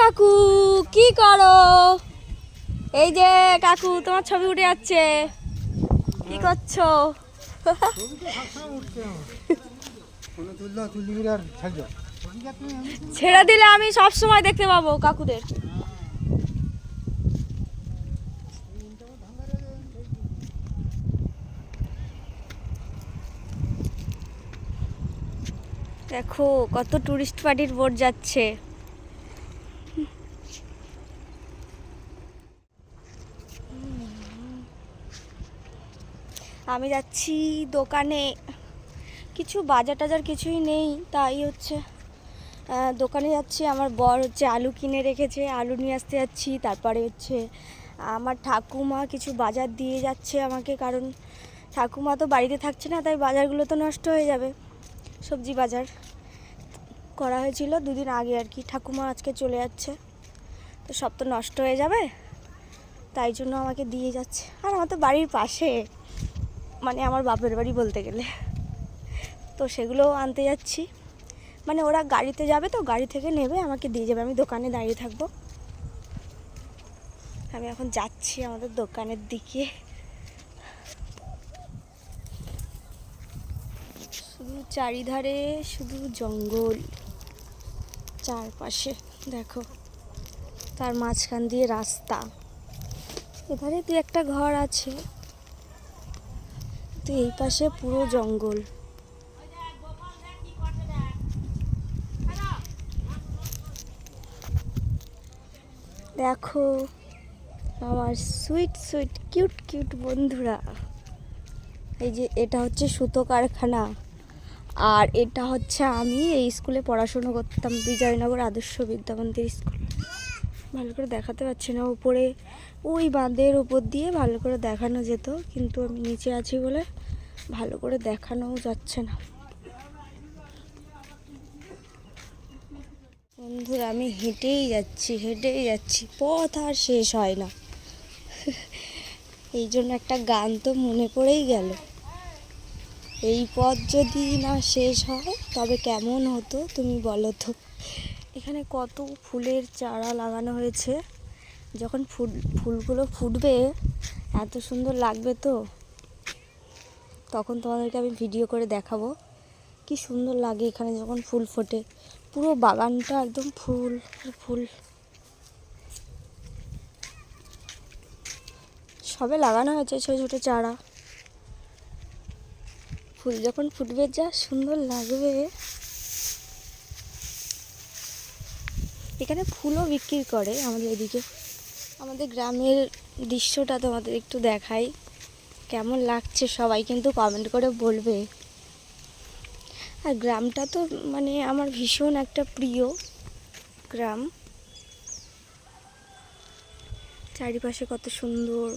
কাকু, কি করো? এই যে কাকু, তোমার ছবি উঠে যাচ্ছে। কি করছ? ছেড়ে দিলে আমি সব সময় দেখতে পাবো কাকুদের। দেখো, কত টুরিস্ট পার্টির বোট যাচ্ছে। আমি যাচ্ছি দোকানে। কিছু বাজার টাজার কিছুই নেই, তাই হচ্ছে দোকানে যাচ্ছি। আমার বর হচ্ছে আলু কিনে রেখেছে, আলু নিয়ে আসতে যাচ্ছি। তারপরে হচ্ছে, আমার ঠাকুমা কিছু বাজার দিয়ে যাচ্ছে আমাকে, কারণ ঠাকুমা তো বাড়িতে থাকছে না, তাই বাজারগুলো তো নষ্ট হয়ে যাবে, সবজি বাজার করা হয়েছিল দুদিন আগে আর কি। ঠাকুমা আজকে চলে যাচ্ছে, তো সব তো নষ্ট হয়ে যাবে, তাই জন্য আমাকে দিয়ে যাচ্ছে। আর আমার তো বাড়ির পাশে মানে আমার বাপের বাড়ি বলতে গেলে। তো সেগুলো আনতে যাচ্ছি। মানে ওরা গাড়িতে যাবে তো, গাড়ি থেকে নেবে, আমাকে দিয়ে যাবে। আমি দোকানে দাঁড়িয়ে থাকব। আমি এখন যাচ্ছি আমাদের দোকানের দিকে। শুধু চারিধারে, শুধু জঙ্গল। চারপাশে, দেখো। তার মাঝখান দিয়ে রাস্তা। এধারে দু একটা ঘর আছে। তো এই পাশে পুরো জঙ্গল। দেখো, আমার সুইট সুইট, কিউট কিউট বন্ধুরা। এই যে, এটা হচ্ছে সুতো কারখানা। আর এটা হচ্ছে আমি এই স্কুলে পড়াশুনো করতাম, বিজয়নগর আদর্শ বিদ্যামন্দির স্কুল। ভালো করে দেখাতে পারছি না, উপরে ওই বাঁধের উপর দিয়ে ভালো করে দেখানো যেত, কিন্তু আমি নিচে আছি বলে ভালো করে দেখানোও যাচ্ছে না। বন্ধুরা, আমি হেঁটেই যাচ্ছি হেঁটেই যাচ্ছি, পথ আর শেষ হয় না। এই জন্য একটা গান তো মনে পড়েই গেল। এই পথ যদি না শেষ হয়, তবে কেমন হতো তুমি বলো তো? এখানে কত ফুলের চারা লাগানো হয়েছে। যখন ফুল, ফুলগুলো ফুটবে, এত সুন্দর লাগবে তো? তখন তোমাদেরকে আমি ভিডিও করে দেখাবো। কি সুন্দর লাগে এখানে যখন ফুল ফোটে। পুরো বাগানটা একদম ফুল ফুল। সবে লাগানো হয়েছে ছোটো ছোটো চারা। ফুল যখন ফুটবে, যা সুন্দর লাগবে। এখানে ফুলও বিক্রি করে আমাদের এদিকে। আমাদের গ্রামের দৃশ্যটা তোমাদের একটু দেখাই। কেমন লাগছে সবাই কিন্তু কমেন্ট করে বলবে। আর গ্রামটা তো মানে আমার ভীষণ একটা প্রিয় গ্রাম। চারিপাশে কত সুন্দর।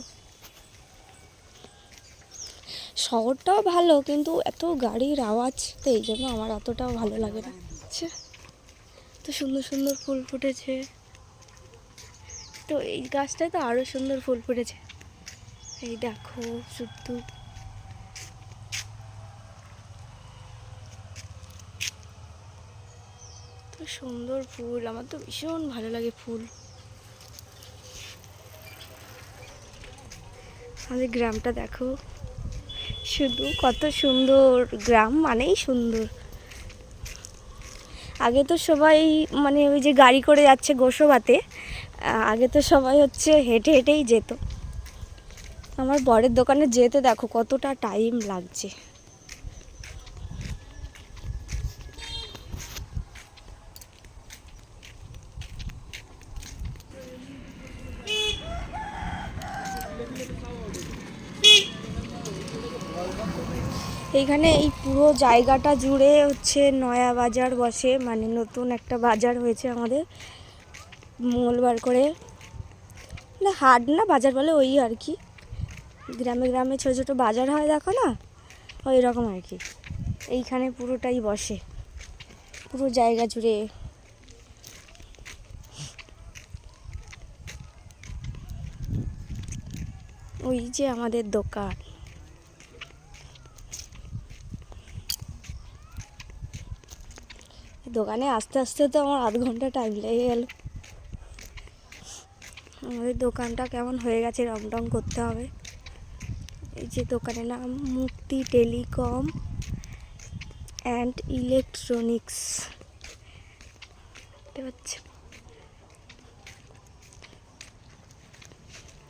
শহরটাও ভালো কিন্তু এত গাড়ির আওয়াজ তো এই জন্য আমার অতটাও ভালো লাগে না। তো সুন্দর সুন্দর ফুল ফুটেছে। তো এই গাছটায় তো আরও সুন্দর ফুল ফুটেছে। এই দেখো শুধু তো সুন্দর ফুল, আমার তো ভীষণ ভালো লাগে ফুল। আমাদের গ্রামটা দেখো, শুধু কত সুন্দর, গ্রাম মানেই সুন্দর। আগে তো সবাই মানে ওই যে গাড়ি করে যাচ্ছে গোসবাতে আগে তো সবাই হচ্ছে হেঁটে হেঁটেই যেত। আমার বরের দোকানে যেতে দেখো, কতটা টাইম লাগছে। এইখানে এই পুরো জায়গাটা জুড়ে হচ্ছে নয়া বাজার বসে মানে নতুন একটা বাজার হয়েছে আমাদের, মঙ্গলবার করে। হাট না বাজার বলে ওই আর কি। গ্রামে গ্রামে ছোটো ছোটো বাজার হয়, দেখো না? ওই রকম আর কি। এইখানে পুরোটাই বসে। পুরো জায়গা জুড়ে। ওই যে আমাদের দোকান। দোকানে আসতে আসতে তো আমার আধ ঘণ্টা টাইম লেগে গেল। আমাদের দোকানটা কেমন হয়ে গেছে রং টং করতে হবে। যে দোকানের নাম মুক্তি টেলিকম অ্যান্ড ইলেকট্রনিক্স।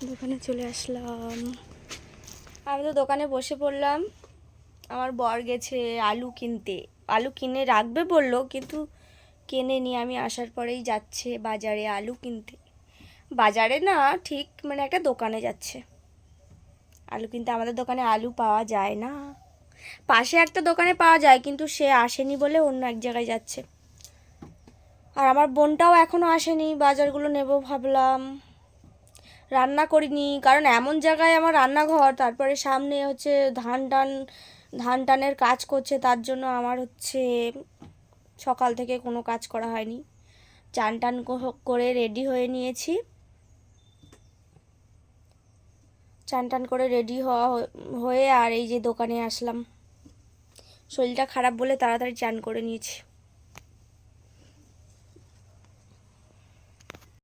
দোকানে চলে আসলাম। আমি তো দোকানে বসে পড়লাম। আমার বর গেছে আলু কিনতে। আলু কিনে রাখবে বলল, কিন্তু কেনে নিয়ে আমি আসার পরেই যাচ্ছে বাজারে আলু কিনতে। বাজারে না ঠিক মানে একটা দোকানে যাচ্ছে। আলু কিন্তু আমাদের দোকানে আলু পাওয়া যায় না। পাশে একটা দোকানে পাওয়া যায়, কিন্তু সে আসেনি বলে অন্য এক জায়গায় যাচ্ছে। আর আমার বোনটাও এখনও আসেনি, বাজারগুলো নেব ভাবলাম। রান্না করিনি, কারণ এমন জায়গায় আমার রান্নাঘর, তারপরে সামনে হচ্ছে ধান টান, ধান টানের কাজ করছে, তার জন্য আমার হচ্ছে সকাল থেকে কোনো কাজ করা হয়নি। চান টান করে রেডি হয়ে নিয়েছি। চান টান করে রেডি হওয়া হয়ে আর এই যে দোকানে আসলাম। শরীরটা খারাপ বলে তাড়াতাড়ি চান করে নিয়েছি।